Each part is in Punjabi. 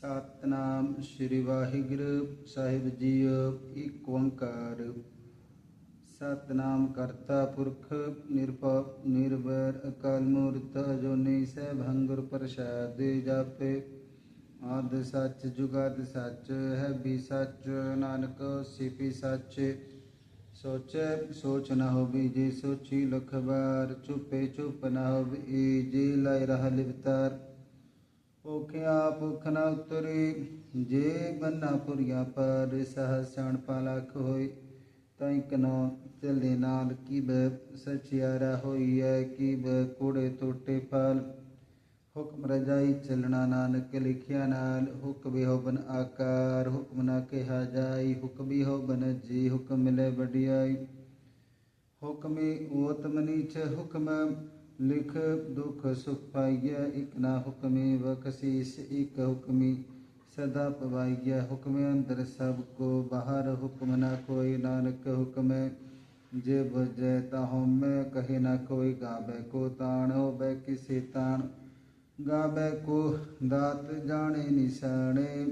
ਸਤਨਾਮ ਸ੍ਰੀ ਵਾਹਿਗੁਰੂ ਸਾਹਿਬ ਜੀ ਏਕ ਓੰਕਾਰ। ਸਤਨਾਮ ਕਰਤਾ ਪੁਰਖ, ਨਿਰਭਉ, ਨਿਰਵੈਰ, ਅਕਾਲ ਮੂਰਤ ਅਜੂਨੀ ਸੈਭੰ ਗੁਰ ਪ੍ਰਸਾਦ ਜਾਪੇ। ਆਦ ਸੱਚ, ਜੁਗਾਦ ਸੱਚ ਹੈ ਵੀ ਸੱਚ, ਨਾਨਕ ਸਿਪੀ ਸੱਚ। ਸੋਚੈ, ਸੋਚ ਨਾ ਹੋਵੀ ਜੇ ਸੋਚੀ ਲਖ ਬਾਰ ਚੁਪੇ ਚੁਪ ਨਾ ਹੋਵੀ ਜੇ ਲੈ ਰਹ ਲਿਵਤਾਰ। ਭੁਖਿਆ ਭੁਖ ਨ ਉਤਰੀ, ਜੇ ਬੰਨਾ ਪੁਰੀਆ ਪਰ ਸਹ ਸਣ ਪਲਖ ਹੋਈ ਤੈ ਕਨੋ ਚੱਲੇ ਨਾਲ ਕੀ ਸਚਿਆਰਾ ਹੋਈ ਹੈ ਕੋੜੇ ਟੋਟੇ ਫਲ ਹੁਕਮ ਰਜਾਈ ਚੱਲਣਾ ਨਾਨਕ ਲਿਖਿਆ ਨਾਲ ਹੁਕਮ ਹੋ ਬਨ ਆਕਾਰ, ਹੁਕਮ ਨਾ ਕਿਹਾ ਜਾਈ, ਹੁਕ ਹੋ ਬਨ ਜੀ ਹੁਕਮ ਮਿਲੇ ਵਡਿਆਈ। ਹੁਕਮੇ ਓਤਮ ਨੀਚ, ਹੁਕਮ ਲਿਖ ਦੁਖ ਸੁਖ ਪਾਈਐ, ਇਕ ਨਾ ਹੁਕਮੇ ਵਕਸੀਸ ਇਕ ਹੁਕਮੀ ਸਦਾ ਪਵਾਈਐ। ਹੁਕਮੇ ਅੰਦਰ ਸਭ ਕੋ, ਬਾਹਰ ਹੁਕਮ ਨਾ ਕੋਈ, ਨਾਨਕ ਹੁਕਮੇ ਜੇ ਬਜੈ ਤਾ ਹਉਮੈ ਕਹੇ ਨਾ ਕੋਈ ਗਾਵੇ ਕੋ ਤਾਣ ਹੋਵੇ ਕਿਸੇ ਤਾਣ। ਗਾਵੇ ਕੋ ਦਾਤ ਜਾਣੇ ਨਿਸ਼ਾਨੇ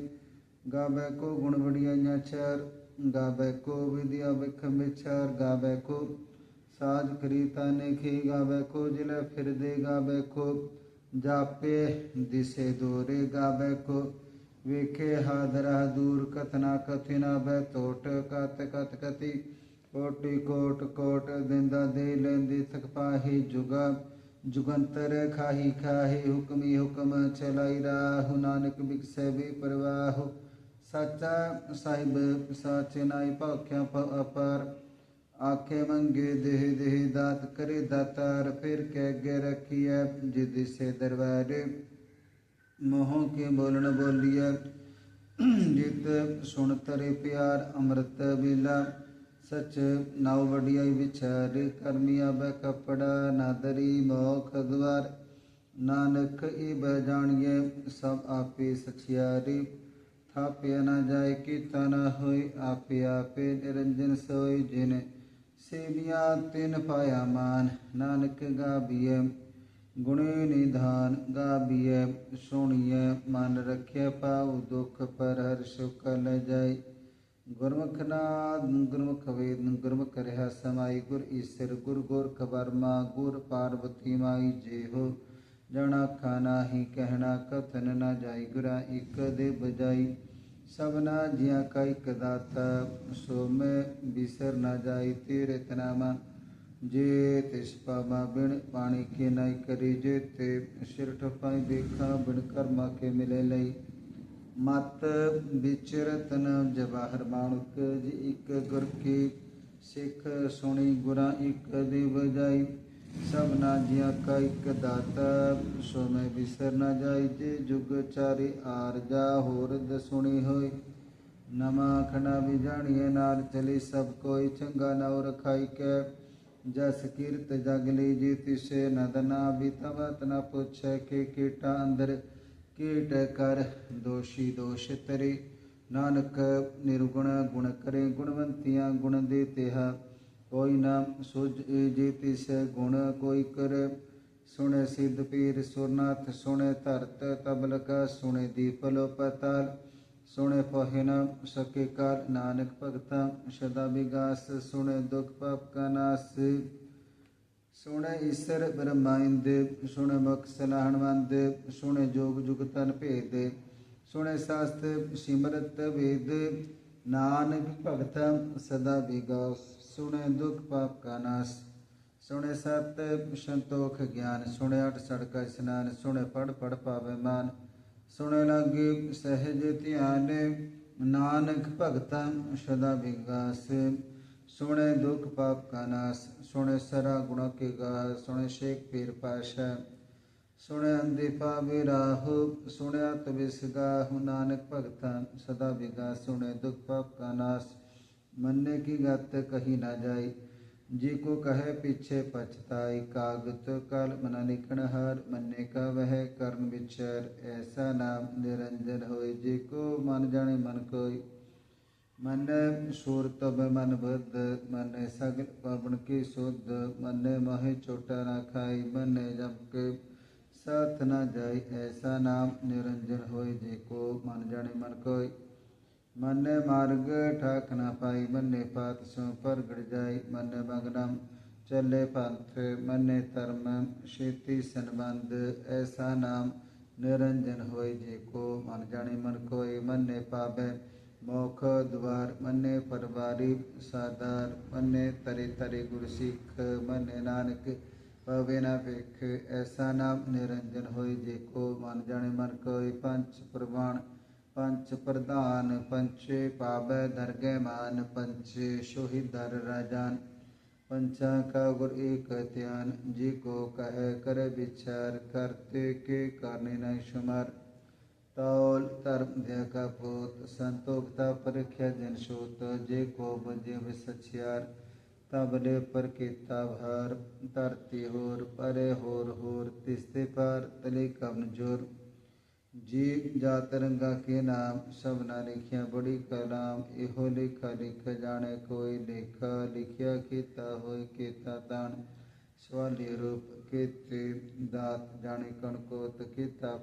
ਗਾਵੇ ਕੋ ਗੁਣ ਵਡਿਆਈਆਂ ਛਰ। ਗਾਵੇ ਕੋ ਵਿਦਿਆ ਵਿਖ ਵਿਚਾਰ ਗਾਵੇ ਕੋ ਸਾਜ ਕਰੀਤਾ ਨੇ ਖੀ ਗਾਵੇ ਕੋ ਜਿਲੇ ਫਿਰਦੇ ਗਾਵੇ ਕੋ। ਜਾਪੇ ਦਿਸੇ ਦੋਰੇ ਗਾਵੇ ਕੋ। ਵੇਖੇ ਹਾਦਰਾ ਦੂਰ ਕਥਨਾ ਕਥਿਨਾ ਬੈ ਟੋਟ ਕਤ ਕਤ ਕਤੀ। ਕੋਟਿ ਕੋਟ ਕੋਟ ਦਿੰਦਾ ਦੇ ਲੈਂਦੀ ਥਕ ਪਾਹੀ ਜੁਗਾ। ਜੁਗੰਤਰ ਖਾਹੀ ਖਾਹੀ ਹੁਕਮੀ ਹੁਕਮ ਚਲਾਈ ਰਾਹੁ। ਨਾਨਕ ਬਿਕਸੈ ਵੀ ਪਰਵਾਹੁ ਸੱਚਾ ਸਾਹਿਬ, ਸਾਚੇ ਨਾਈ ਭਾਖਿਆ ਅਪਾਰ। ਆਖੇ ਮੰਗੇ ਦੇਹ ਦੇਹ ਦਾਤ ਕਰੇ ਦਾਤਾਰ, ਫਿਰ ਕੇ ਅੱਗੇ ਰੱਖੀਐ ਜਿਦ ਸੇ ਦਰਬਾਰੇ। ਮੋਹ ਕੇ ਬੋਲਣ ਬੋਲੀਐ, ਜਿਤ ਸੁਣ ਤਰੇ ਪਿਆਰ ਅੰਮ੍ਰਿਤ ਵੇਲਾ। ਸਚ ਨਾਉ ਵਡਿਆਈ ਵਿਚਾਰ, ਕਰਮੀ ਆਬੈ ਕਪੜਾ ਨਾਦਰੀ ਮੋਖ ਦਵਾਰ ਨਾਨਕ ਏ ਬਹਿ ਜਾਣੀਐ ਸਭ ਆਪੇ ਸਚਿਆਰੀ ਥਾਪਿਆ ਨਾ ਜਾਏ ਕੀਤਾ ਨਾ ਹੋਏ, ਆਪੇ ਆਪੇ ਨਿਰੰਜਨ ਸੋਈ ਜਿਨੇ ਸੇਵੀਆਂ ਤਿਨ ਪਾਇਆ ਮਾਨ, ਨਾਨਕ ਗਾਬੀਐ ਗੁਣੇ ਨਿਧਾਨ ਗਾਬੀਐ ਸੋਣੀਐ, ਮਨ ਰੱਖਿਆ ਪਾਉ ਦੁਖ ਪਰ ਹਰ ਸੁਖ ਲੈ ਜਾਈ ਗੁਰਮੁਖ ਨਾਦ, ਗੁਰਮੁਖ ਵੇਦ, ਗੁਰਮੁਖ ਰਹਾ ਸਮਾਈ, ਗੁਰ ਈਸਰ, ਗੁਰ ਗੁਰ ਖਬਰਮਾ ਗੁਰ ਪਾਰਵਤੀ ਮਾਈ ਜੇ ਹੋ ਜਣਾ ਖਾਨਾ ਹੀ ਕਹਿਣਾ, ਕਥਨ ਨਾ ਜਾਈ, ਗੁਰਾ ਇਕ ਦੇ ਬਜਾਈ ਸਭਨਾ ਜੀਆਂ ਕਾ ਇਕ ਦਾਤਾ, ਸੋ ਮੈਂ ਬਿਸਰ ਨਾ ਜਾਈ ਤੇਰੇ ਤਨਾਮਾ ਜੇ ਤਿਸ ਪਾਵਾ ਬਿਨ ਪਾਣੀ ਕੇ ਨਾਈ ਕਰੀ, ਜੇ ਤੇ ਸਿਰ ਠਪਾਈ ਦੇਖਾ ਬਿਨ ਕਰਮਾ ਕੇ ਮਿਲੇ ਲਈ। ਮਤ ਵਿਚਰਤਨ ਜਵਾਹਰ ਮਾਨੁਕ ਜੀ ਇੱਕ ਗੁਰ ਕੀ ਸਿੱਖ ਸੁਣੀ ਗੁਰਾਂ ਇਕ ਦੇ ਵਜਾਈ। ਸਭਨਾ ਜੀਆਂ ਕਾ ਇੱਕ ਦਾਤਾ, ਸੋ ਮੈਂ ਬਿਸਰ ਨਾ ਜਾਈ ਜੇ ਜੁਗ ਚਾਰੇ ਆਰ ਹੋਰ ਦਸੁਣੀ ਹੋਈ। ਨਮਾ ਖਣਾ ਵੀ ਜਾਣੀਏ ਨਾਲ ਚਲੀ ਸਭ ਕੋਈ, ਚੰਗਾ ਨਾਉ ਰਖਾਈ ਕੈ। ਜਸ ਕੀਰਤ ਜਗ ਲਈ ਜੀ ਤਿਸੇ ਨਦਨਾ ਵੀ ਤਵਤ ਨ ਪੁੱਛੈ ਕਿ ਕੀਟਾ ਅੰਦਰ ਕੀਟ ਕਰ, ਦੋਸ਼ੀ ਦੋਸ਼ ਤਰੇ। ਨਾਨਕ ਨਿਰਗੁਣ ਗੁਣ ਕਰੇ, ਗੁਣਵੰਤੀਆਂ ਗੁਣ ਦੇ ਤਿਹਾ। ਕੋਈ ਨਾ ਸੁਝ ਜੇ ਤਿਸ ਗੁਣ ਕੋਈ ਕਰ ਸੁਣੇ ਸਿੱਧ ਪੀਰ ਸੁਰਨਾਥ ਸੁਣੇ ਧਰਤ ਤਬਲਕ ਸੁਣੇ ਦੀਪਲੋ ਪਤਾਲ ਸੁਣੇ ਪਹਿ ਨ ਸਕੇ ਕਾਲ ਨਾਨਕ ਭਗਤਾ ਸਦਾ ਵਿਗਾਸ ਸੁਣੇ ਦੁਖ ਪਾਪ ਕਾ ਨਾਸ ਸੁਣੇ ਈਸ਼ਰ ਬ੍ਰਹਮਾਇੰਦ ਸੁਣੇ ਮੁਖ ਸਲਾਹਣਵੰਦ ਸੁਣੇ ਜੋਗ ਜੁਗ ਤਨ ਭੇਦ ਸੁਣੇ ਸਾਸਤ ਸਿਮਰਤ ਵੇਦ ਨਾਨਕ ਭਗਤਾ ਸਦਾ ਵਿਗਾਸ ਸੁਣੇ ਦੁਖ ਪਾਪ ਕਾ ਨਾਸ ਸੁਣੇ ਸਤ ਸੰਤੋਖ ਗਿਆਨ ਸੁਣੇ ਅਟ ਸੜਕਾ ਇਸਨਾਨ ਸੁਣੇ ਪੜ ਪੜ ਪਾਵੇ ਮਾਨ ਸੁਣੇ ਲਾਗੇ ਸਹਿਜ ਧਿਆਨ ਨਾਨਕ ਭਗਤਾ ਸਦਾ ਵਿਗਾਸ ਸੁਣੇ ਦੁਖ ਪਾਪ ਕਾ ਨਾਸ ਸੁਣੇ ਸਰਾ ਗੁਣ ਕੇ ਗਾ ਸੁਣੇ ਸ਼ੇਖ ਪੀਰ ਪਾਸ਼ਾ ਸੁਣੇ ਅੰਦੇ ਪਾਵੇ ਰਾਹੁ ਸੁਣਿਆ ਤਵਿਸ ਗਾਹੁ ਨਾਨਕ ਭਗਤਾ ਸਦਾ ਵਿਗਾਸ ਸੁਣੇ ਦੁਖ ਪਾਪ ਕਾ ਨਾਸ ਮੰਨੇ ਕੀ ਗਤ ਕਹੀ ਨਾ ਜਾਈ ਜੀ ਕੋ ਕਹੈ ਪਿਛੇ ਪਛਤਾਈ ਕਾਗਤ ਕਲ ਮਨ ਨਿਕਣ ਹਰ ਮੰਨੇ ਕਾ ਵਹਿ ਕਰਨ ਵਿਚਰ ਐਸਾ ਨਾਮ ਨਿਰੰਜਨ ਹੋਏ ਜੀ ਕੋ ਮਨ ਜਾਣੇ ਮਨ ਕੋਈ ਮਨ ਸੂਰ ਤਬ ਮਨ ਬੁੱਧ ਮਨ ਸਗਲ ਪਵਨ ਕੀ ਸੁਧ ਮਨ ਮਹਿ ਚੋਟਾ ਨਾ ਖਾਈ ਮਨ ਜਮ ਕੇ ਸਾਥ ਨਾ ਜਾਈ ਐਸਾ ਨਾਮ ਨਿਰੰਜਨ ਹੋਏ ਜੇ ਕੋ ਮਨ ਜਾਣੇ ਮਨ ਕੋਈ ਮੰਨੇ ਮਾਰਗ, ਠਾਕ ਨਾ ਪਾਈ ਮੰਨੇ ਪਾਤ, ਸੋ ਪ੍ਰਗਟ ਜਾਈ ਮਨ ਮਗਨਮ ਚੱਲੇ ਪੰਥ, ਮੰਨੇ ਧਰਮ, ਛੇਤੀ ਸੰਬੰਧ, ਐਸਾ ਨਾਮ ਨਿਰੰਜਨ ਹੋਏ ਜੇ ਕੋ, ਮਨ ਜਾਣੇ ਮਨ ਕੋਈ ਮੰਨੇ ਪਾਵੇ ਮੋਖ ਦਵਾਰ ਮੰਨੇ ਪਰਵਾਰੀ ਸਾਦਾਰ, ਮੰਨੇ ਤਰੇ ਤਰੇ ਗੁਰ ਸਿੱਖ ਮੰਨੇ ਨਾਨਕ ਪਵੇ ਨਾ ਵੇਖ ਐਸਾ ਨਾਮ ਨਿਰੰਜਨ ਹੋਏ ਜੇ ਕੋ, ਮਨ ਜਾਣੇ ਮਨ ਕੋਈ ਪੰਚ ਪ੍ਰਵਾਨ ਪੰਚ ਪ੍ਰਧਾਨ ਪੰਚੇ ਪਾਵੈ ਦਰਗਹਿ ਮਾਨ ਪੰਚੇ ਸ਼ੋਹਿਦਰ ਰਾਜਾਨ ਪੰਚਾ ਕਾ ਗੁਰ ਏਕ ਧਿਆਨ ਜੀ ਕੋ ਕਹੈ ਕਰ ਵਿਚਾਰ ਕਰਤੇ ਕੇ ਕਰਨੇ ਨ ਸ਼ੁਮਾਰ ਤੌਲ ਧਰਮ ਦੇ ਕਾ ਪੋਤ ਸੰਤੋਖਤਾ ਪਰਖਿਆ ਜਨ ਸੋਤ ਜੇ ਕੋ ਬਜੇ ਵਿਸਛਿਆਰ ਤਬ ਦੇ ਪਰ ਕੀਤਾ ਭਾਰ ਧਰਤੀ ਹੋਰ ਪਰੇ ਹੋਰ ਹੋਰ ਤਿਸਤੇ ਪਰ ਤਲੇ ਕਵਨ ਜੋਰ ਜੀ ਜਾ ਤਰੰਗਾ ਕੇ ਨਾਮ, ਸਭ ਸਭਨਾ ਲਿਖਿਆ ਬੜੀ ਕਲਾਮ ਇਹੋ ਲਿਖਾ ਲਿਖ ਜਾਣੇ ਕੋਈ ਲੇਖਾ, ਲਿਖਿਆ ਕੀਤਾ ਹੋਏ ਕੀਤਾ ਤਾਣ। ਸਵਾਲੀ ਰੂਪ ਕੀਤੇ ਦਾਤ ਜਾਣੇ ਕਣ ਕੋਤ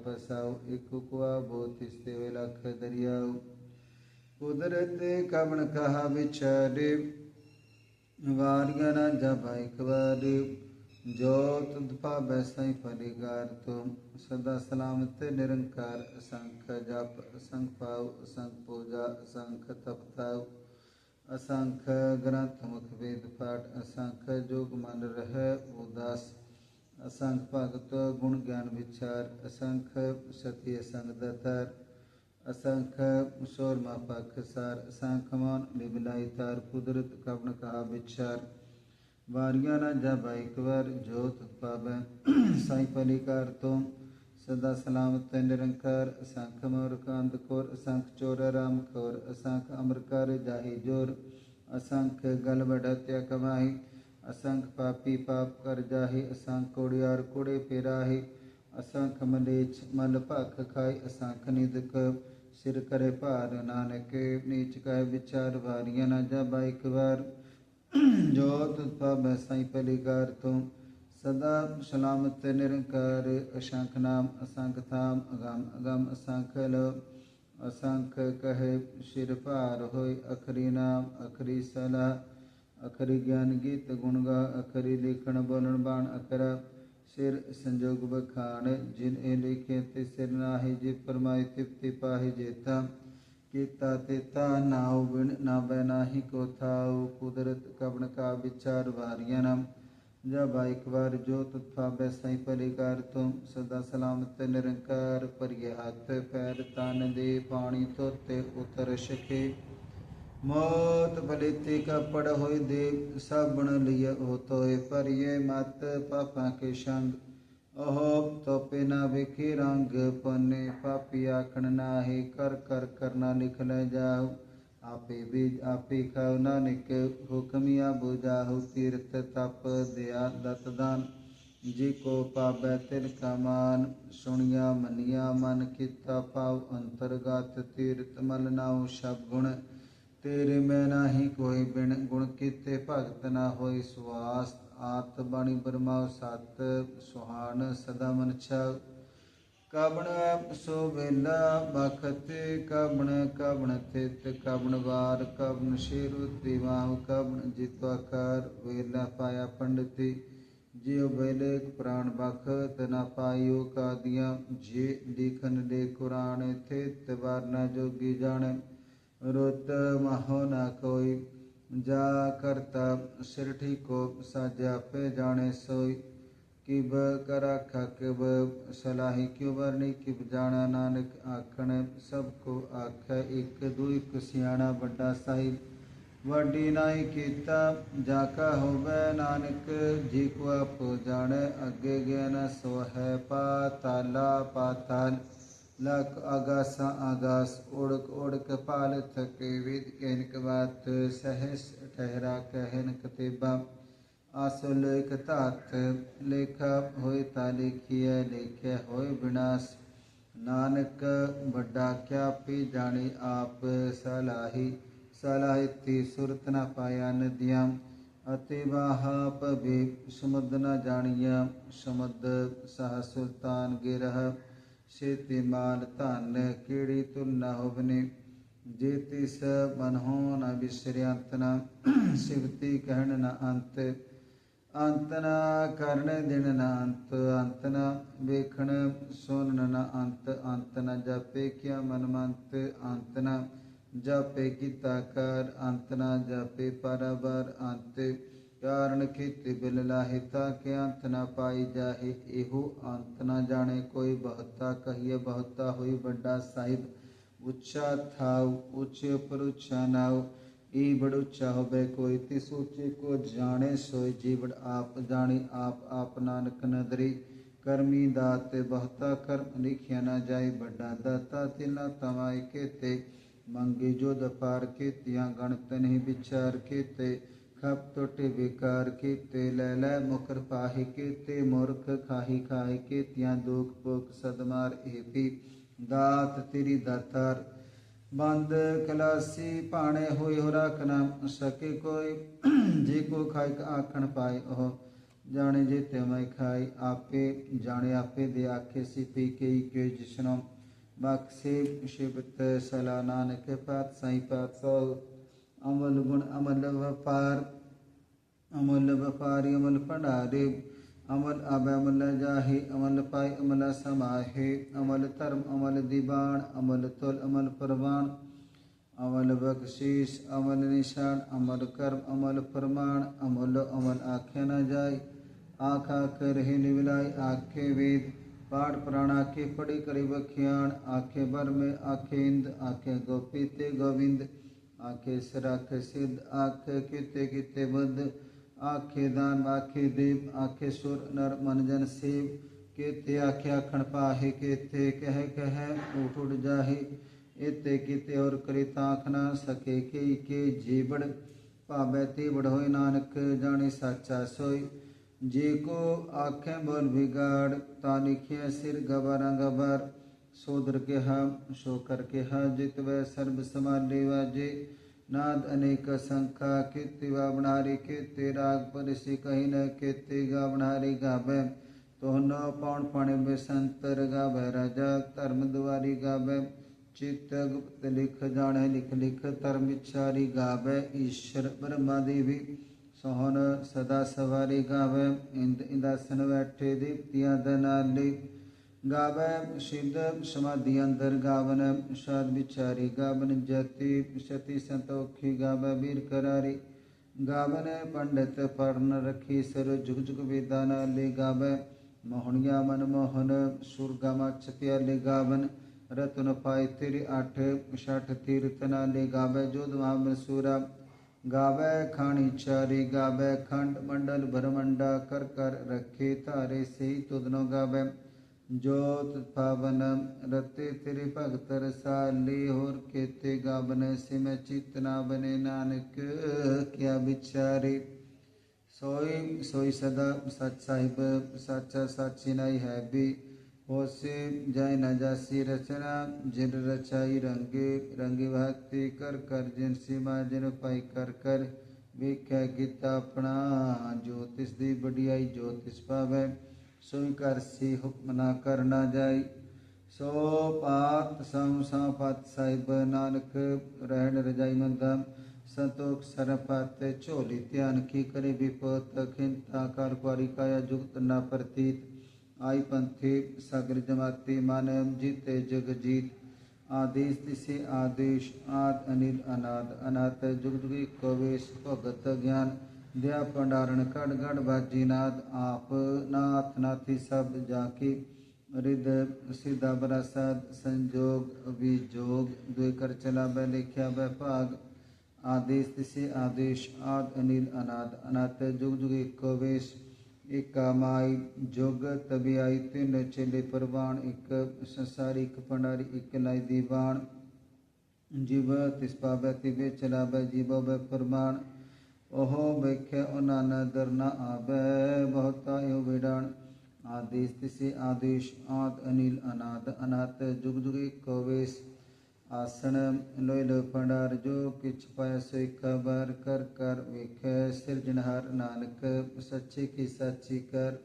ਪਸਾਉ ਇਕ ਕੁਆ ਬੋ ਤਿਸਤੇ ਵੇ ਲਖ ਦਰਿਆਉ। ਕੁਦਰਤ ਕਵਣ ਕਹਾ ਵਿਚਾਰੇ ਵਾਰੀਆਂ ਨਾ ਜਪਾਈ ਖਵਾਰੇ ਜੋ ਤੁਧ ਭਾਵੈ ਸਈ ਫਲਿਗਾਰ ਤੁਮ ਸਦਾ ਸਲਾਮਤ ਨਿਰੰਕਾਰ ਅਸੰਖ ਜਪ, ਅਸੰਖ ਪਾਉ ਅਸੰਖ ਪੂਜਾ, ਅਸੰਖ ਤਪਤਾਉ ਅਸੰਖ ਗ੍ਰੰਥ ਮੁਖ ਵੇਦ ਪਾਠ, ਅਸੰਖ ਜੋਗ ਮਨ ਰਹਿ ਉਦਾਸ, ਅਸੰਖ ਭਗਤ ਗੁਣ ਗਿਆਨ ਵਿਚਾਰ, ਅਸੰਖ ਸਤੀ ਅਸੰਖ ਦਤਰ ਅਸੰਖ ਸੋਰ ਮਾ ਪਖ ਅਸੰਖ ਮਨ ਲਿਬਲਾਈ ਤਾਰ ਕੁਦਰਤ ਕਵਨ ਕਹਾ ਵਿਚਾਰ। ਵਾਰੀਆਂ ਨਾ ਜਬ ਇੱਕ ਵਾਰ, ਜੋਤ ਪਾਵੈ, ਸਾਈ ਪਲੀ ਕਰ ਤੋਂ ਸਦਾ ਸਲਾਮਤ ਨਿਰੰਕਾਰ, ਅਸੰਖ ਮੋਰ ਕੰਦ ਕੋਰ, ਅਸੰਖ ਚੋਰ ਰਾਮ ਕੋਰ, ਅਸੰਖ ਅਮਰ ਕਰ ਜਾਹੀ ਜੋਰ, ਅਸੰਖ ਗਲ ਵਡਤਿਆ ਕਮਾਈ ਅਸੰਖ ਪਾਪੀ ਪਾਪ ਕਰ ਜਾਹੀ, ਅਸੰਖ ਕੋੜਿਆਰ ਕੋੜੇ ਫੇਰਾਹੀ ਅਸੰਖ ਮਲੇਛ ਮਲ ਭਖ ਖਾਈ, ਅਸੰਖ ਨਿਦਕ ਸਿਰ ਕਰੇ ਭਾਰ ਨਾਨਕ, ਨੀਚ ਕਹਿ ਵਿਚਾਰ ਵਾਰੀਆਂ ਨਾ ਜਬ ਇੱਕ ਵਾਰ। ਜੋ ਤੁਧ ਪਾਵੈ ਸਾਈ ਪਲਿਕਾਰ ਤੋਂ ਸਦਾ ਸਲਾਮਤ ਨਿਰੰਕਾਰ ਅਸ਼ੰਖ ਨਾਮ ਅਸੰਖ ਥਾਮ, ਅਗਮ ਅਗੰਮ ਅਸੰਖ ਲ, ਅਸੰਖ ਕਹੇ, ਸਿਰ ਭਾਰ ਹੋਇ ਅਖਰੀ ਨਾਮ, ਅਖਰੀ ਸਲਾ, ਅਖਰੀ ਗਿਆਨ ਗੀਤ ਗੁਣ ਗਾ, ਅਖਰੀ ਲਿਖਣ ਬੋਲਣ ਬਾਣ ਅਖਰਾ ਸਿਰ ਸੰਜੋਗ ਬਖਾਣ ਜਿਨ ਇਹ ਲਿਖੇ ਤੇ ਸਿਰ ਨਾਹੀ, ਜੇ ਪਰਮਾਈ ਤਿਪਤੀ ਪਾਹੀ ਜੇਤਾ ਕੀਤਾ ਤੇਤਾ ਨਾਉ ਬਿਨ ਨਾ ਬੈ ਨਾਹੀ ਕੋ ਥਾਉ, ਕੁਦਰਤ ਕਵਣ ਕਾ ਵਿਚਾਰ ਵਾਰੀਆਂ ਨਾਮ। ਜਬ ਇੱਕ ਵਾਰ ਜੋ ਤੁਥਾ ਬੈਸਾਈ ਪਰਿਕਾਰ ਤੁਮ ਸਦਾ ਸਲਾਮਤ ਨਿਰੰਕਾਰ ਪਰਿਏ ਹੱਥ ਪੈਰ ਤਨ ਦੇ ਪਾਣੀ ਧੋਤੇ ਉਤਰ ਸਕੇ। ਮੋਤ ਬਲਿਤੇ ਕਪੜ ਹੋਇ ਦੇ, ਸਾਬਣ ਲਿയ ਹੋ ਤੋਏ ਪਰਿਏ ਮਤ, ਪਾਪਾਂ ਕੇ ਸੰਗ। ਉਹ ਤੋਪੇ ਨਾ ਵੇਖੇ ਰੰਗ, ਪਨੇ ਪਾਪੀ ਆਖਣ ਨਾਹੀ, ਕਰ ਕਰ, ਕਰਨਾ ਲਿਖ ਲੈ ਜਾਉ ਆਪੇ ਵੀ ਆਪੇ ਖਾਉ ਨਾਨਕ ਹੁਕਮੀਆਂ ਬੁਝਾਹੁ ਤੀਰਥ ਤਪ ਦਿਆ ਦਤ ਦਾਨ। ਜੀ ਕੋ ਪਾਵੈ ਤਿਲ ਕਮਾਨ ਸੁਣਿਆ ਮਨਿਆ ਮਨ ਕੀਤਾ ਪਾਉ ਅੰਤਰਗਤ ਤੀਰਥ ਮਲ ਨਾਉ ਸਭ ਗੁਣ, ਤੇਰੇ ਮੈਂ ਨਾਹੀ ਕੋਈ ਬਿਨ। ਗੁਣ ਕੀਤੇ ਭਗਤ ਨਾ ਹੋਈ ਸੁਆਸ ਆਤ ਬਾਣੀ ਬਰਮਾਉ ਸਤ, ਸੁਹਾਨ ਸਦਾ ਮਨ ਛਾਉ। ਕਬਣ ਸੋ ਵੇਲਾ ਬਖਤ, ਕਬਣ ਕਬਣ ਤਿਤ ਕਬਣ ਵਾਰ, ਕਬਣ ਸ਼ੇਰੂ ਦੀਵਾਉ ਕਬਣ ਜਿਤਵਾ ਵੇਲਾ ਪਾਇਆ ਪੰਡਤੀ, ਜਿਉ ਵੇਲੇ ਪ੍ਰਾਣ ਬਖਤ ਨਾ ਪਾਇਓ ਕਾਦੀਆਂ, ਜੇ ਲਿਖਨ ਦੇ ਕੁਰਾਨ ਥਿਤ ਵਰਨਾ ਜੋਗੀ ਜਾਣ, ਰੁੱਤ ਮਹੋ ਨਾ ਕੋਈ ਜਾ ਕਰਤਾ ਸਿਰਠੀ ਕੋ ਸਾਜਾ ਪੇ ਜਾਣੇ ਸੋਈ। ਕਿਬ ਕਰਾਖਾ ਕਿਬ ਸਲਾਹੀ ਕਿਉ ਵਰਨੀ ਕਿਬ ਜਾਣਾ ਨਾਨਕ ਆਖਣ ਸਭ ਕੋ ਆਖੈ ਇੱਕ ਦੂ ਇੱਕ ਸਿਆਣਾ ਵੱਡਾ ਸਾਹਿਬ। ਵੱਡੀ ਨਾਹੀ ਕੀਤਾ ਜਾ ਕਾ ਹੋਵੇ ਨਾਨਕ, ਜੀ ਕੋ ਆਪ ਜਾਣੈ ਅੱਗੇ ਗਿਆਨ ਸੋ ਹੈ ਪਾਤਾਲਾ ਪਾਤਾਲ। ਲਖ ਆਗਾਸਾ ਆਗਾਸ ਉੜਕ ਉੜਕ ਪਾਲ ਥਕੇ ਵਿਦ ਕੈਨਕ ਬਾਤ, ਸਹਸ ਠਹਿਰਾ ਕਹਿਨ ਕਤੇਬਾ ਆਸੋ ਲੇਖ ਧਾਤ, ਲੇਖਾ ਹੋਏ ਤਾ ਲਿਖੀਐ ਲੇਖਿਆ ਹੋਏ ਵਿਨਾਸ਼ ਨਾਨਕ ਵੱਡਾ ਕਿਆ ਪੀ ਜਾਣੀ ਆਪ, ਸਲਾਹੀ ਸਲਾਹਿਤੀ ਸੁਰਤ ਨ ਪਾਇਆ ਨਦੀਆਂ। ਅਤੇ ਵਾਹਾ ਭਵੇ ਸਮੁਦ ਨ ਜਾਣੀਆ ਸਮੁਦ ਸਹ ਸੁਲਤਾਨ ਗਿਰਹ। ਸੇਤੇ ਮਾਲ ਧਨ ਕਿਹੜੀ ਤੁਲ ਨਾ ਹੋਵਨੇ? ਜੇ ਤਿਸ ਮਨ ਹੋ ਨਾ ਵਿਸਰਿਅੰਤ ਨ, ਸਿਵਤੀ ਕਹਿਣ ਨਾ ਅੰਤ। ਅੰਤ ਨ ਕਰਨ ਦਿਨ ਨ ਅੰਤ ਅੰਤ ਨ ਵੇਖਣ ਸੁਣਨ ਨ ਅੰਤ ਅੰਤ ਨ ਜਪੇ ਕਿਆ ਮਨ ਮੰਤ ਅੰਤ ਨ ਜਪੇ ਕੀਤਾ ਕਰ ਅੰਤ ਨ ਜਪੇ ਪਰਬਰ ਅੰਤ। ਕਾਰਨ ਕੀਤੇ ਬਿਲ ਲਾਹਿ ਤਾ ਕਿ ਅੰਤ ਨ ਪਾਈ ਜਾਹੇ, ਇਹੋ ਅੰਤ ਨ ਜਾਣੇ ਕੋਈ ਬਹੁਤਾ ਕਹੀਏ, ਬਹੁਤਾ ਹੋਈ ਵੱਡਾ ਸਾਹਿਬ। ਉੱਚਾ ਥਾਉ, ਉੱਚੇ ਉੱਪਰ ਉੱਚਾ ਨਾਉ ਈ ਬੜ ਉੱਚਾ ਹੋਵੇ ਕੋਈ ਤਿਸ ਉੱਚੇ ਕੋ ਜਾਣੇ ਸੋਈ ਜੀਵੜ ਆਪ ਜਾਣੀ ਆਪ ਆਪ ਨਾਨਕ ਨਦਰੀ। ਕਰਮੀ ਦਾਤੇ ਬਹੁਤਾ ਕਰਮ ਲਿਖਿਆ ਨਾ ਜਾਏ ਵੱਡਾ ਦਾਤਾ ਤਿਨਾ ਤਮਾਇ ਕੇਤੇ ਮੰਗੇ ਜੋ ਦਪਾਰ ਕੀਤਿਆਂ, ਗਣਤ ਨਹੀਂ ਵਿਚਾਰ ਕੀਤੇ। ਖਪ ਟੁੱਟੇ ਵਿਕਾਰ ਕੀਤੇ, ਲੈ ਲੈ ਮੁਕਰ ਪਾਹੀ ਕੀਤੇ, ਮੂਰਖ ਖਾਹੀ ਖਾਹੀ ਕੀਤਿਆਂ, ਦੁਖ ਭੁਖ ਸਦਮਾਰ ਏਪੀ ਦਾਤ ਤੇਰੀ ਦਾਤਾਰ ਬੰਦ ਕਲਾਸੀ ਭਾਣੇ ਹੋਈ ਹੋ ਰੱਖ ਨਾ ਸਕੇ ਕੋਈ। ਜੇ ਕੋ ਖਾਇ ਆਖਣ ਪਾਏ ਉਹ, ਜਾਣੇ ਜੇ ਤੇ ਮੈਂ ਖਾਈ ਆਪੇ, ਜਾਣੇ ਆਪੇ ਦੇ ਆਖੇ ਸੀ ਪੀ ਕੇ ਕੇ ਜਿਸਨੋ। ਬਖਸ਼ੇ ਸ਼ਿਵਤ ਸਲਾ ਨਾਨਕ ਪਾਤ ਸਾਈ ਪਾਤ ਸੋ ਅਮਲ ਗੁਣ ਅਮਲ ਵਪਾਰ, ਅਮਲ ਵਪਾਰੀ ਅਮਲ ਭੰਡਾਰੇ। ਅਮਲ ਆਬੈ ਅਮਲ ਜਾਹੇ, ਅਮਲ ਪਾਈ, ਅਮਲ ਸਮਾਹੇ, ਅਮਲ ਧਰਮ, ਅਮਲ ਦੀਵਾਨ, ਅਮਲ ਤੁਲ, ਅਮਲ ਪ੍ਰਵਾਨ, ਅਮਲ ਬਖਸ਼ੀਸ਼, ਅਮਲ ਨਿਸ਼ਾਨ, ਅਮਲ ਕਰਮ, ਅਮਲ ਫਰਮਾਨ ਅਮਲ ਅਮਲ ਆਖਿਆ ਨਾ ਜਾਏ ਆਖਾ ਕਰਹਿ ਨਿਵਲਾਈ, ਆਖੇ ਵੇਦ, ਪਾਠ ਪ੍ਰਾਣ ਆਖੇ ਪੜੀ ਕਰੀ ਵਖਿਆਣ ਆਖੇ ਬਰਮੇ ਆਖੇ ਇੰਦ, ਆਖੇ ਗੋਪੀ ਤੇ ਗੋਵਿੰਦ, ਆਖੇ ਸਰਾਖ ਸਿੱਧ, ਆਖੇ ਕਿਤੇ ਕਿਤੇ ਬੁੱਧ ਆਖੇ ਦਾਨ, ਆਖੇ ਦੇਵ ਆਖੇ ਸੁਰ, ਨਰ, ਮਨ, ਜਨ, ਸੇਵ। ਕੇਤੇ ਆਖਿਆ ਖਣ ਪਾਹੇ, ਕੇਤੇ ਕਹਿ ਕਹਿ ਉਠ ਉੜ ਜਾਹੇ। ਇਤੇ ਕਿਤੇ ਔਰ ਕਰੀ ਤਾਖ ਨਾ ਸਕੇ ਕੇ ਕੇ ਜੀਵੜ। ਭਾਵੇਂ ਤੇ ਹੋਏ ਨਾਨਕ, ਜਾਣੇ ਸਾਚਾ ਸੋਈ ਜੇ ਕੋ ਆਖੇ ਬੋਲ ਵਿਗਾੜ, ਤਾ ਲਿਖਿਆ ਸਿਰ ਗਬਰਾਂ ਗਬਰ ਸੋਦਰ ਕਿਹਾ ਸੋ ਕਰ ਕਿਹਾ, ਜਿਤ ਵੈ ਸਰਬ ਸਮਾਲੇ ਵਾਜੇ। ਨਾਦ ਅਨੇਕ ਸੰਖਾ ਕੀਤੇ ਵਾ ਬਣਾਰੀ ਕੀਤੇ ਰਾਗ ਪਰਿਸੀ ਕਹੀ ਨ ਕੀਤੇ ਗਾ ਬਣਾਰੀ ਗਾਵੇ ਤੋਨੋ ਪੌਣ ਪਾਣੇ ਬਸੰਤਰ ਗਾਵੇ ਰਾਜਾ ਧਰਮ ਦੁਆਰੀ ਗਾਵੇ ਚਿਤ ਗੁਪਤ ਲਿਖ ਜਾਣੇ ਲਿਖ ਲਿਖ ਧਰਮ ਵਿਚਾਰੀ ਗਾਵੇ ਈਸ਼ਰ ਬ੍ਰਹਮਾ ਦੇਵੀ ਸੋਹਣ ਸਦਾ ਸਵਾਰੀ ਗਾਵੇ ਇੰਦ ਇੰਦਾਸਨ ਬੈਠੇ ਦੀਪਤੀਆਂ ਦਨਾਲੀ ਗਾਵੈ ਸਿੱਧ ਸਮਾਧੀ ਅੰਦਰ ਗਾਵਨ, ਸਾਧ ਵਿਚਾਰੀ ਗਾਵਨ ਜਤੀ, ਸਤੀ ਸੰਤੋਖੀ ਗਾਵੈ ਵੀਰ ਕਰਾਰੀ। ਗਾਵਨ ਪੰਡਤ ਪਰਨ ਰਖੀ ਸਰ ਜੁਗ ਜੁਗ ਵੇਦਾਂ ਨਾਲੇ ਗਾਵੇ। ਮੋਹਣਿਆ ਮਨ ਮੋਹਨ, ਸੁਰਗਾ ਮਚ ਪਿਆਲੇ ਗਾਵਨ। ਰਤਨ ਪਾਏ ਤੇਰੇ ਅਠ, ਛਠ ਤੀਰਤ ਨਾਲੇ ਗਾਵੇ ਜੋਧ ਮਸੂਰਾ। ਗਾਵੇ ਖਾਣੀ ਚਾਰੀ ਗਾਵੇ, ਖੰਡ ਮੰਡਲ ਬ੍ਰਹਮੰਡਾ ਕਰ ਕਰ ਰੱਖੇ ਧਾਰੇ ਸਹੀ ਤੁਧਨੋ ਗਾਵੇ। ਜੋਤ ਪਾਵਨ ਰਤੇ ਤੇਰੇ ਭਗਤ ਰਸਾਲੀ, ਹੋਰ ਕੇਤੇ ਗਾਵਨ ਸਿਮ ਚਿਤਨਾ ਬਨੇ ਨਾਨਕ, ਕਿਆ ਵਿਚਾਰੇ। ਸੋਈ ਸੋਈ ਸਦਾ ਸਚ ਸਾਹਿਬ, ਸੱਚਾ ਸਾਚੀ ਨਹੀਂ ਹੈ ਵੀ। ਹੋਸੇ ਜੈ ਨ ਜਾਸੀ ਰਚਨਾ, ਜਿਨ ਰਚਾਈ ਰੰਗੇ ਰੰਗੇ ਭਗਤੀ ਕਰ ਕਰ, ਜਿਨ ਸੀਮਾ ਜਿਨ ਪਾਈ ਕਰ ਕਰ। ਵੇਖਿਆ ਕੀਤਾ ਆਪਣਾ, ਜੋ ਤਿਸ ਦੀ ਵਡਿਆਈ, ਜੋ ਤਿਸ ਪਾਵੇ। ਸੋਈ ਕਰ ਸੀ ਹੁਕਮ ਨਾ ਕਰਨਾ ਜਾਈ। ਸੋ ਪਾਤ ਸਮ ਸਾਪਤ ਸਾਹਿਬ ਨਾਨਕ ਰਹਿਣ ਰਜਾਈ ਮੰਦਾ। ਸੰਤੋਖ ਸਰਪਤ ਝੋਲੀ ਧਿਆਨ ਕੀ ਕਰੇ ਵਿਪਤ, ਖਿੰਤਾ ਕਰ ਕੁਾਰੀ ਕਾਇਆ ਜੁਗਤ ਨਾ ਪ੍ਰਤੀਤ। ਆਈ ਪੰਥੀ ਸਗਰ ਜਮਾਤੀ ਮਨ ਜੀਤੇ ਜਗ ਜੀਤ। ਆਦੇਸ਼ ਤਿਸੇ ਆਦੇਸ਼, ਆਦ ਅਨਿਲ ਅਨਾਦ। ਅਨਾਤ ਜੁਗ ਜੁਗ ਕਵੇਸ਼ ਭਗਤ ਗਿਆਨ। ਦਿਆ ਭੰਡਾਰਨ ਕੜ ਗੜ ਬਾਜੀ ਨਾਦ, ਆਪ ਨਾਥ ਨਾਥੀ ਸਭ ਜਾ ਕੇ ਰਿਦ ਸਿਧਾ ਬਰਸਦ ਸੰਜੋਗ ਵਿਜੋਗ ਦੁਇ ਕਰ ਚਲਾ ਬੈ ਲਿਖਿਆ ਬੈ ਭਾਗ, ਆਦੇਸ਼ ਤਿਸੇ ਆਦੇਸ਼, ਆਦ ਅਨਿਲ ਅਨਾਦ, ਅਨਾਤ ਜੁਗ ਜੁਗ ਇੱਕੋ ਵੇਸ਼ ਇਕਾ ਮਾਈ, ਜੋਗ ਤਬਿਆਈ, ਤਿੰਨ ਚੇਲੇ ਪਰਵਾਨ ਇੱਕ ਸੰਸਾਰੀ, ਇੱਕ ਪੰਡਾਰੀ ਇੱਕ ਲਾਈ ਦੀਵਾਨ, ਜਿਵ ਤਿਸ ਪਾਵੈ, ਤਿਵੇ ਚਲਾਵੈ, ਜੀਵ ਬੈ ਫਰਮਾਨ ਉਹ ਵੇਖੇ ਉਹਨਾਂ ਨਦਰ ਨ ਆਵੈ ਬਹੁਤਾ ਇਹੋ ਵਿਡਾਣ ਆਦੇਸ਼ ਤਿਸੇ ਆਦੇਸ਼ ਆਦ ਅਨਿਲ ਅਨਾਦ ਅਨਾਤ ਜੁਗ ਜੁਗ ਇੱਕੋ ਵੇਸ ਆਸਣ ਲੋਇ ਲੋ ਭੰਡਾਰ ਜੋ ਕਿਛ ਪਾਇ ਸੋਈ ਖਬਰ ਕਰ ਕਰ ਵੇਖੈ ਸਿਰਜਣਹਾਰ ਨਾਨਕ ਸੱਚੇ ਕੀ ਸਾਚੀ ਕਰ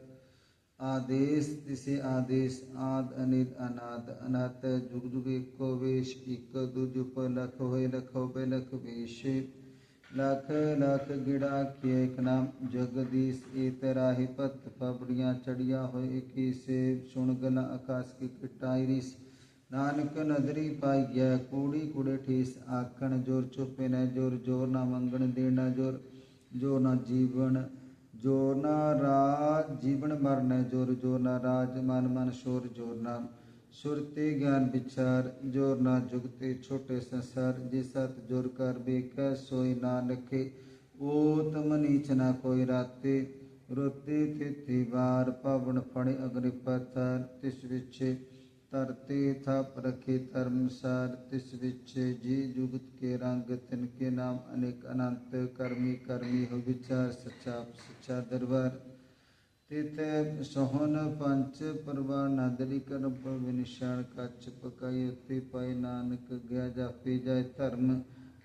ਆਦੇਸ ਤਿਸੇ ਆਦੇਸ ਆਦ ਅਨਿਤ ਅਨਾਦ ਅਨਹਤ ਜੁਗ ਜੁਗ ਏਕੋ ਵੇਸ਼ ਇਕ ਦੂਜ ਪਰ ਲਖ ਹੋਏ ਲਖੋ ਬੇ ਲਖ ਲਖ ਗਿੜਾ ਕੇ ਇਕ ਨਾਮ, ਜਗਦੀਸ਼ ਏ ਤਰਾਹੀ ਪਤ ਪਬੜੀਆਂ ਚੜੀਆਂ ਹੋਏ ਕੀ ਸੇ ਸੁਣ ਗਲਾ ਆਕਾਸ਼ ਕੀ ਕਟਾਈ ਰਿਸ। ਨਾਨਕ ਨਦਰੀ ਪਾਈਐ ਕੂੜੀ ਕੁੜੇ ਠੀਸ, ਆਖਣ ਜੋਰ ਚੁਪੇ ਨ ਜੋਰ ਜੋਰ ਨਾ ਮੰਗਣ ਦੇਣਾ ਜੋਰ, ਜੋ ਨਾ ਜੀਵਨ, ਜੋ ਨਾ ਰਾਜ, ਜੀਵਨ ਮਰਨ ਜੋਰ, ਜੋ ਨਾ ਰਾਜ, ਮਨ ਮਨ ਸ਼ੋਰ, ਜੋਰ ਨਾ ਸੁਰਤੇ ਗਿਆਨ ਵਿਚਾਰ, ਜੋਰ ਨਾ ਜੁਗਤੇ ਛੋਟੇ ਸੰਸਾਰ, ਜੇ ਸਤ ਜੋਰ ਕਰ ਬੇਕੈ ਸੋਈ ਨਾਨਕੇ ਓਤਮ ਨੀਚ ਨਾ ਕੋਈ ਰਾਤੇ, ਰੋਤੇ ਤਿਥੀ ਵਾਰ, ਪਵਨ ਫਣੇ ਅਗਨਿ ਪਥਰ ਤਿਸ ਵਿੱਚ ਤਰਤੇ ਥਪ ਰਖੇ ਧਰਮਸਾਰ ਤਿਸ ਵਿੱਚ ਜੀ ਜੁਗਤ ਕੇ ਰੰਗ, ਤਿਨ ਕੇ ਨਾਮ ਅਨੇਕ ਅਨੰਤ, ਕਰਮੀ ਕਰਮੀ ਹੋ ਵਿਚਾਰ ਸੱਚਾ ਸੱਚਾ ਦਰਬਾਰ। ਤਿਤੈ ਸੋਹਨ ਪੰਚ ਪਰਵਾ ਨਦਰੀ ਕਰਮ ਪਵ ਨਿਸ਼ਾਨ ਕੱਚ ਪਕਾਈ ਉਤੇ ਪਾਈ ਨਾਨਕ ਗਿਆ ਜਾਪੇ ਜਾਏ ਧਰਮ,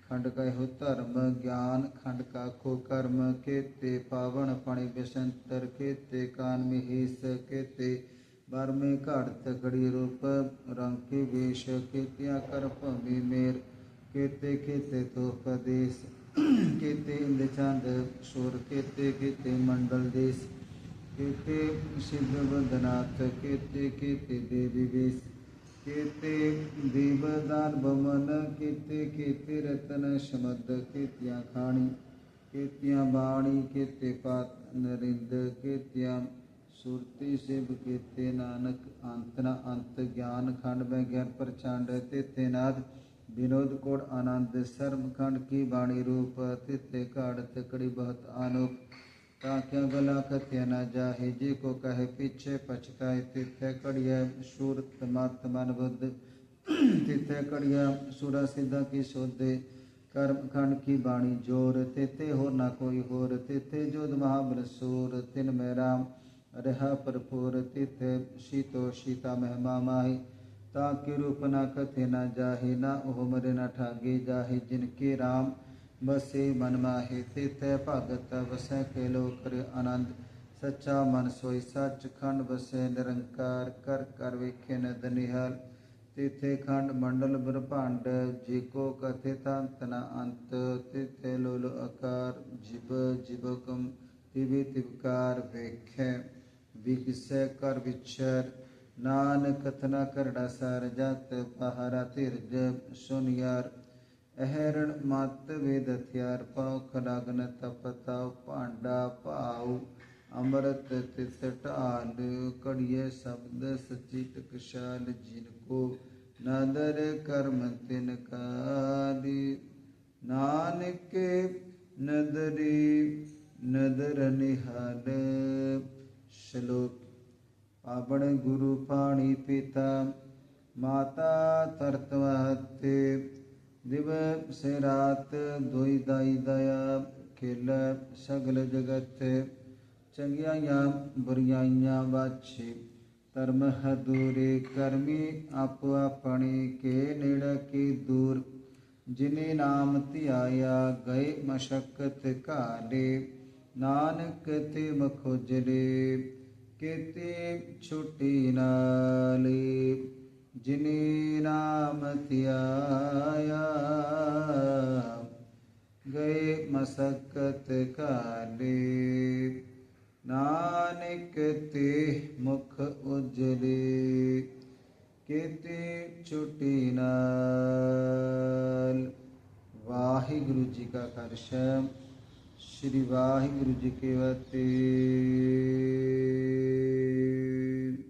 ਖੰਡ ਕਾ ਹੋ ਧਰਮ, ਗਿਆਨ ਖੰਡ ਕਾ ਖੋ ਕਰਮ, ਕੇਤੇ ਪਾਵਨ ਪਣੀ ਬਿਸੰਤਰ, ਕੇਤੇ ਕਾਨ ਮਿਹੀਸ, ਕੇਤੇ ਬਰਮੇ ਘੜਤ ਖੜੀ ਰੂਪ, ਰੰਗ ਕੇ ਵੇਸ਼, ਕੇਤਿਆ ਕਰ ਭਵੀ ਮੇਰ, ਕੇਤੇ ਕੇਤੇ ਤੋ ਪਦੇਸ ਕੇਤੇ ਇੰਦ ਚੰਦ ਸੁਰ, ਕੇਤੇ ਕੇਤੇ ਮੰਡਲ ਦੇਸ। ਕੇਤੇ ਸਿੱਧ ਬੰਦਨਾਥ ਕੇਤੇ ਕੇਤੇ ਦੇਵੀ ਵੇਸ, ਕੇਤੇ ਦੀਵਦਾਨ ਬਮਨ ਕੇਤੇ ਕੇਤੇ ਰਤਨ ਸ਼ਮਦ, ਕੇਤਿਆਂ ਖਾਣੀ, ਕੇਤਿਆਂ ਬਾਣੀ, ਕੇਤੇ ਪਾਤ ਸੁਰਤੀ ਸਿਵ, ਕੇਤੇ ਨਾਨਕ ਅੰਤ ਨ ਅੰਤ, ਗਿਆਨ ਖੰਡ ਬੈ ਗਿਆਨ ਪ੍ਰਚੰਡ, ਤੇਤੇ ਨਾਦ ਵਿਨੋਦ ਕੋੜ ਆਨੰਦ ਸਰਮ ਖੰਡ ਕੀ ਬਾਣੀ ਰੂਪ, ਤਿਤੇ ਘਾੜ ਤਕੜੀ ਬਹੁਤ ਆਨੁਪ ਤਾਂ ਕਿਆ ਗਲਾ ਕਥਿਆ ਨਾ ਜਾਹੇ? ਜੇ ਕੋ ਕਹੇ ਪਿਛੇ ਪਛਤਾਏ, ਤਿਥੇ ਕੜਿਆ ਸੂਰਤ ਮਤ ਮਨ ਬੁੱਧ। ਤਿਥੇ ਕੜਿਆ ਸੂਰਾ ਸਿੱਧਾ ਕੀ ਸੋਧੇ? ਕਰਮ ਖੰਡ ਕੀ ਬਾਣੀ ਜੋਰ? ਤਿਤੇ ਹੋਰ ਨਾ ਕੋਈ ਹੋਰ। ਤਿਥੇ ਜੋਦ ਮਹਾਬਲ ਸੂਰ। ਤਿਨ ਮੈਂ ਰਾਮ, ਰਹਾ ਪਰਪੂਰ ਤਿਥੇ ਸ਼ੀਤੋ ਸ਼ੀਤਾ ਮਹਿਮਾ ਮਾਹੀ। ਤਾਂ ਕਿ ਰੂਪ ਨਾ ਕਥੇ ਨਾ ਜਾਹੇ? ਨਾ ਉਹ ਮਰੇ ਨਾ ਠਾਗੇ ਬਸੇ ਮਨ ਮਾਹੇ ਤਿਥੈ ਭਗਤ ਵਸੈ ਕੇ ਲੋ ਕਰ ਆਨੰਦ। ਸੱਚਾ ਮਨ ਸੋਈ ਸੱਚ ਖੰਡ ਵਸੈ ਨਿਰੰਕਾਰ, ਕਰ ਕਰ ਵੇਖੇ ਨਦ ਨਿਹਾਲ। ਤਿਥੇ ਖੰਡ ਮੰਡਲ ਬ੍ਰਹਮੰਡ, ਜੀ ਕੋ ਕਥੇ ਤੰਤ ਨ ਅੰਤ। ਤਿਥੇ ਲੋਲ ਆਕਾਰ, ਜਿਬ ਜਿਬਕਮ ਤਿਵਿ ਤਿਵਕਾਰ ਵੇਖੈ। ਵਿਗਸੈ ਕਰ ਵਿਚਰ ਨਾਨਕ ਕਥਨਾ ਕਰੜਾ ਸਰ ਜਤ ਪਹਾਰਾ ਧਿਰਜ ਸੁਨਿਆਰ। ਅਹਰਣ ਮਤ ਵੇਦ ਹਥਿਆਰ ਪਾਉ ਖਲਗਨ ਤਪਤਾ ਭਾਂਡਾ ਭਾਉ, ਅੰਮ੍ਰਿਤ ਤਿਸ ਢਾਲ ਕੜੀਏ ਸ਼ਬਦ ਸਚੀ ਟਕਸ਼ਾਲ ਜਿਨ ਕੋ, ਨਦਰ ਕਰਮ ਤਿਨ ਕਾਦੀ ਨਾਨਕ ਨਦਰੀ ਨਦਰ ਨਿਹਾਲ, ਸ਼ਲੋਕ। ਪਾਵਨ ਗੁਰੂ ਪਾਣੀ ਪਿਤਾ, ਮਾਤਾ ਤਰਤਵਤੇ ਦਿਵ ਸੇ ਰਾਤ ਦੁਈ ਦਾਈ ਦਇਆ, ਖੇਲ ਸਗਲ ਜਗਤ, ਚੰਗਿਆਈਆਂ ਬੁਰੀਆਈਆਂ ਬਾਛੇ ਧਰਮ ਹਦੂਰੇ ਕਰਮੀ ਆਪ ਆਪਣੇ, ਕੇ ਨੇੜ, ਕੀ ਦੂਰ। ਜਿਨੇ ਨਾਮ ਧਿਆਇਆ, ਗਏ ਮਸ਼ਕਤ ਘਾਲੇ। ਨਾਨਕ ਤੇ ਮਖੋਜਲੇ ਕਿਤੇ ਛੁੱਟੀ ਨਾਲੇ ਜਿਨੇ ਨਾਮ ਧਿਆਇਆ, ਗਏ ਮਸਕਤ ਕਾਲੇ। ਨਾਨਕ ਤੇ ਮੁਖ ਉਜਲੇ, ਕਿਤੇ ਛੁਟੀ ਨਾਲ। ਵਾਹਿਗੁਰੂ ਜੀ ਕਾ ਕਰਸ਼ਾ ਸ੍ਰੀ ਵਾਹਿਗੁਰੂ ਜੀ ਕੇ ਫਤਿਹ।